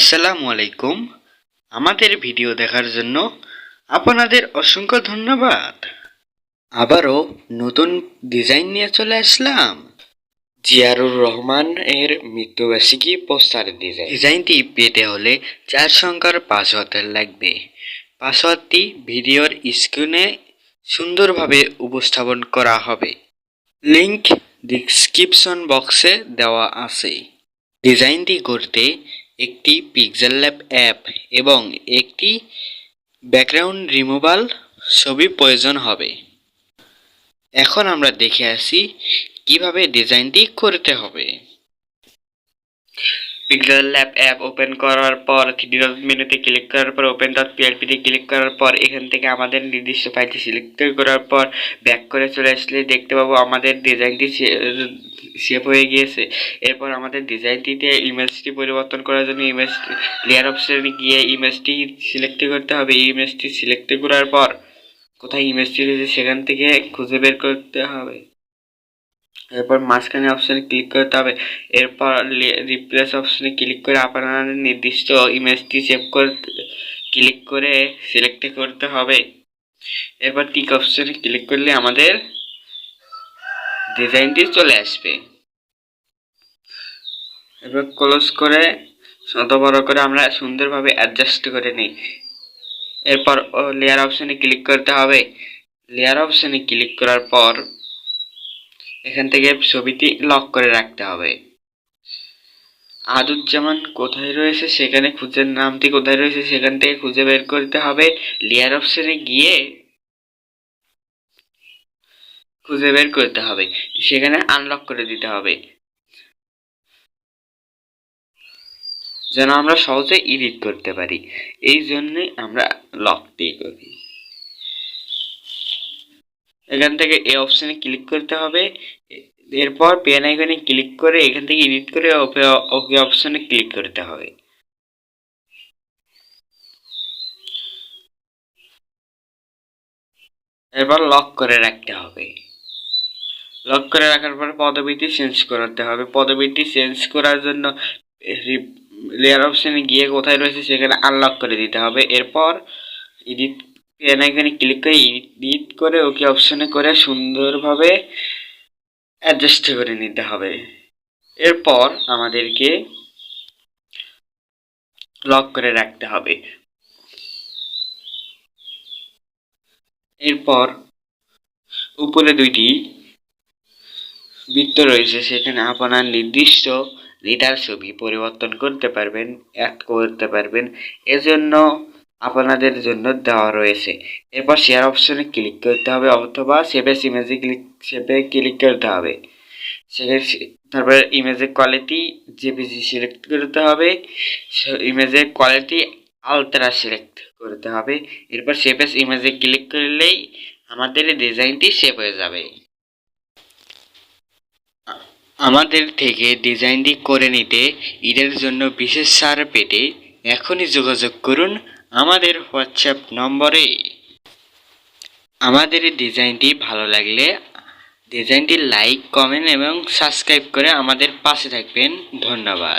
আসসালামু আলাইকুম। আমাদের ভিডিও দেখার জন্য আপনাদের অসংখ্য ধন্যবাদ। আবারও নতুন ডিজাইন নিয়ে চলে আসলাম। জিয়ারুর রহমান এর মৃত্যুবার্ষিকী পোস্টার ডিজাইন। ডিজাইনটি পেতে হলে চার সংখ্যার পাসওয়ার্ড লাগবে। পাসওয়ার্ডটি ভিডিওর স্ক্রিনে সুন্দরভাবে উপস্থাপন করা হবে। লিংক ডিসক্রিপশন বক্সে দেওয়া আছে। ডিজাইনটি করতে একটি পিক্সেল ল্যাব অ্যাপ এবং একটি ব্যাকগ্রাউন্ড রিমুভাল ছবি প্রয়োজন হবে। এখন আমরা দেখে আসি কীভাবে ডিজাইনটি করতে হবে। পিক্সেল ল্যাব অ্যাপ ওপেন করার পর থ্রি ডট মেনুতে ক্লিক করার পর ওপেন ডট পিএলপিতে ক্লিক করার পর, এখান থেকে আমাদের নির্দিষ্ট ফাইলটি সিলেক্ট করার পর ব্যাক করে চলে আসলে দেখতে পাবো আমাদের ডিজাইনটি সেভ হয়ে গিয়েছে। এরপর আমাদের ডিজাইনটিতে ইমেজটি পরিবর্তন করার জন্য ইমেজ লেয়ার অপশনে গিয়ে ইমেজটি সিলেক্ট করতে হবে। ইমেজটি সিলেক্ট করার পর কোথায় ইমেজটি রয়েছে সেখান থেকে খুঁজে বের করতে হবে। এরপর মাঝখানে অপশানে ক্লিক করতে হবে। এরপর রিপ্লেস অপশানে ক্লিক করে আপনার নির্দিষ্ট ইমেজটি সেভ করতে ক্লিক করে সিলেক্ট করতে হবে। এরপর টিক অপশানে ক্লিক করলে আমাদের ডিজাইনটি চলে আসবে। এবার ক্লোজ করে শত বড় করে আমরা সুন্দরভাবে অ্যাডজাস্ট করে নিই। এরপর লেয়ার অপশানে ক্লিক করতে হবে। লেয়ার অপশানে ক্লিক করার পর এখান থেকে ছবিটি লক করে রাখতে হবে। আদুজ্জামান কোথায় রয়েছে সেখানে খুঁজে, নামটি কোথায় রয়েছে সেখান থেকে খুঁজে বের করতে হবে। লেয়ার অপশানে গিয়ে খুঁজে বের করতে হবে। সেখানে আনলক করে দিতে হবে। যেন আমরা সহজে এডিট করতে পারি। এই জন্যে আমরা লক দিয়ে করি। এখান থেকে এ অপশানে ক্লিক করতে হবে। এরপর পেন আইকনে ক্লিক করে এখান থেকে এডিট করে ওকে ওকে অপশানে ক্লিক করতে হবে। এরপর লক করে রাখতে হবে। লক করে রাখার পর পদবিটি চেঞ্জ করাতে হবে। পদবিটি চেঞ্জ করার জন্য লেয়ার অপশানে গিয়ে কোথায় রয়েছে সেখানে আনলক করে দিতে হবে। এরপর এডিট পেন আইকনে ক্লিক করে এডিট করে ওকে অপশানে করে সুন্দরভাবে অ্যাডজাস্ট করে নিতে হবে। এরপর আমাদেরকে লক করে রাখতে হবে। এরপর উপরে দুইটি বৃত্ত রয়েছে, সেখানে আপনার নির্দিষ্ট রিডার ছবি পরিবর্তন করতে পারবেন অ্যাড করতে পারবেন। এজন্য আপনাদের জন্য দেওয়া রয়েছে। এরপর শেয়ার অপশনে ক্লিক করতে হবে অথবা সেভে ইমেজে ক্লিক সেভে ক্লিক করতে হবে। সেখানে তারপরে ইমেজের কোয়ালিটি জেপিজি সিলেক্ট করতে হবে। ইমেজের কোয়ালিটি আলট্রা সিলেক্ট করতে হবে। এরপর সেভেস ইমেজে ক্লিক করলেই আমাদের ডিজাইনটি সেভ হয়ে যাবে। আমাদের থেকে ডিজাইনটি করে নিতে ঈদের জন্য বিশেষ সার পেতে এখনই যোগাযোগ করুন আমাদের হোয়াটসঅ্যাপ নম্বরে। আমাদের এই ডিজাইনটি ভালো লাগলে ডিজাইনটি লাইক, কমেন্ট এবং সাবস্ক্রাইব করে আমাদের পাশে থাকবেন। ধন্যবাদ।